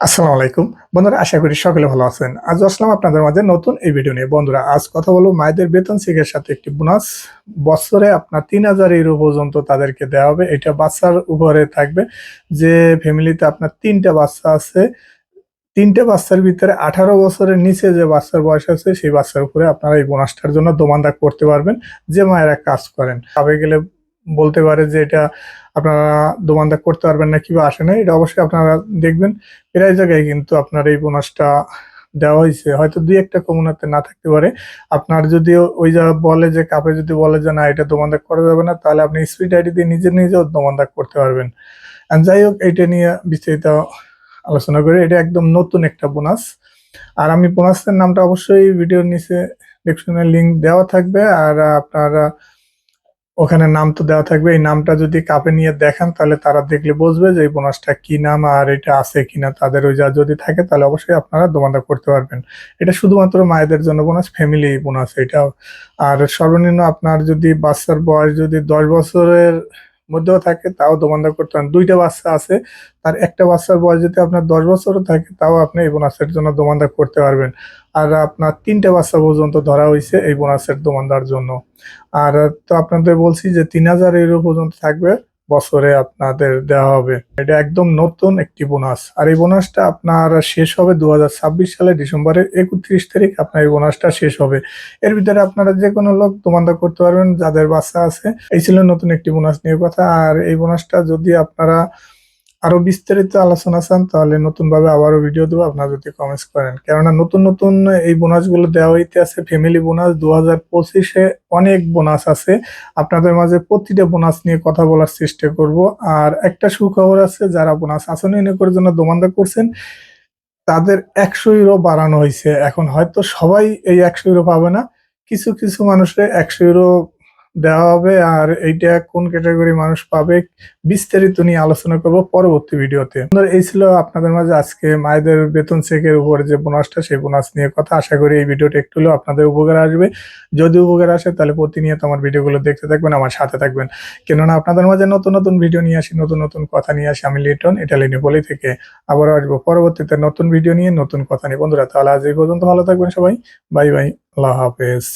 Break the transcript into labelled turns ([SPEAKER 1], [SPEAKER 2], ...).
[SPEAKER 1] আসসালামু আলাইকুম। বন্ধুরা, আশা করি সকলে ভালো আছেন। আজ আসলাম আপনাদের মাঝে নতুন এই ভিডিও নিয়ে। বন্ধুরা, আজ কথা বলব মায়েদের বেতন শিখের সাথে একটি বোনাস বছরে আপনার তিন হাজার ইউরো পর্যন্ত তাদেরকে দেওয়া হবে। এটা বাচ্চার উপরে থাকবে। যে ফ্যামিলিতে আপনার তিনটা বাচ্চা আছে, তিনটে বাচ্চার ভিতরে আঠারো বছরের নিচে যে বাচ্চার বয়স আছে, সেই বাচ্চার উপরে আপনারা এই বোনাসটার জন্য দোমান্দা করতে পারবেন। যে মায়েরা কাজ করেন ভাবে গেলে বলতে পারে যে এটা আপনারা দোমান্দা করতে পারবেন না কিবা আসে না, এটা অবশ্যই আপনারা দেখবেন। প্রায় জায়গায় কিন্তু আপনার এই বোনাসটা দেওয়া হয়েছে। হয়তো দুই একটা কমুনাতে না থাকতে পারে। আপনার যদি ওই যা বলে যে কাপে যদি বলে যে না, এটা দোমান্দা করা যাবে না, তাহলে আপনি স্পিড আইডি দিয়ে নিজে নিজেও দোমান্দা করতে পারবেন। যাই হোক, এটা নিয়ে বিস্তারিত আলোচনা করি, এটা একদম নতুন একটা বোনাস আর আমি বোনাসের নামটা অবশ্যই ভিডিওর নিচে ডিসক্রিপশনে লিংক দেওয়া থাকবে। আর আপনারা ওখানে নাম তো দেওয়া থাকবে। এই নামটা যদি কাপে নিয়ে দেখেন, তাহলে তারা দেখলে বুঝবে যে এই বোনাসটা কি নাম আর এটা আছে কিনা। তাদের ওই যা যদি থাকে, তাহলে অবশ্যই আপনারা দোমান্দা করতে পারবেন। এটা শুধুমাত্র মায়েদের জন্য বোনাস ফ্যামিলি বোনাস এটা আর সর্বনিম্ন আপনার যদি বাচ্চার বয়স যদি দশ বছরের মধ্যেও থাকে, তাও দোমান্দা করতে পারেন দুইটা বাচ্চা আছে তার একটা বাচ্চার বয়স যদি আপনার দশ বছরও থাকে, তাও আপনি এই বোনাসের জন্য দোমান্দা করতে পারবেন। আর আপনার তিনটা বাচ্চা পর্যন্ত ধরা হয়েছে এই বোনাসের দোমানদার জন্য। আর তো আপনাদের বলছি যে তিন হাজার ইউরো পর্যন্ত থাকবে। বছরে আপনাদের দেওয়া হবে। এটা একদম নতুন একটি বোনাস। আর এই বোনাসটা আপনার শেষ হবে দু সালে ডিসেম্বরের একত্রিশ তারিখ আপনার এই বোনাসটা শেষ হবে। এর ভিতরে আপনারা যে কোনো লোক দোমান্দা করতে পারবেন, যাদের বাচ্চা আছে। এই ছিল নতুন একটি বোনাস নিয়ে কথা। আর এই বোনাসটা যদি আপনারা আরও বিস্তারিত আলোচনা চান, তাহলে নতুন ভাবে আবারও ভিডিও দেবো, আপনারা যদি কমেন্টস করেন। কেননা নতুন নতুন এই বোনাসগুলো দেওয়া হইতে আছে ফ্যামিলি বোনাস দু হাজার পঁচিশে অনেক বোনাস আছে। আপনাদের মাঝে প্রতিটা বোনাস নিয়ে কথা বলার চেষ্টা করব। আর একটা সুখবর আছে, যারা বোনাস আসন এনে করে জন্য দোমান্দা করছেন, তাদের একশো ইউরো বাড়ানো হয়েছে এখন হয়তো সবাই এই একশো ইউরো পাবে না। কিছু কিছু মানুষের একশো ইউরো দেওয়া হবে। আর এইটা কোন ক্যাটাগরি মানুষ পাবে, বিস্তারিত নিয়ে আলোচনা করব পরবর্তী ভিডিওতে। এই ছিল আপনাদের মাঝে আজকে মায়েদের বেতন চেকের উপর যে বোনাসটা সেই বোনাস নিয়ে কথা। আশা করি এই ভিডিওটা একটু হলেও আপনাদের উপকার আসবে। যদি উপকার আসে, তাহলে প্রতিনিয়ত আমার ভিডিওগুলো দেখতে থাকবেন, আমার সাথে থাকবেন। কেননা আপনাদের মাঝে নতুন নতুন ভিডিও নিয়ে আসি, নতুন নতুন কথা নিয়ে আসি, আমি লিটন ইটালি নেপোলি থেকে আবারও আসব। পরবর্তীতে নতুন ভিডিও নিয়ে নতুন কথা নিয়ে। বন্ধুরা, তাহলে আজ এই পর্যন্ত ভালো থাকবেন সবাই। বাই বাই, আল্লাহ হাফেজ।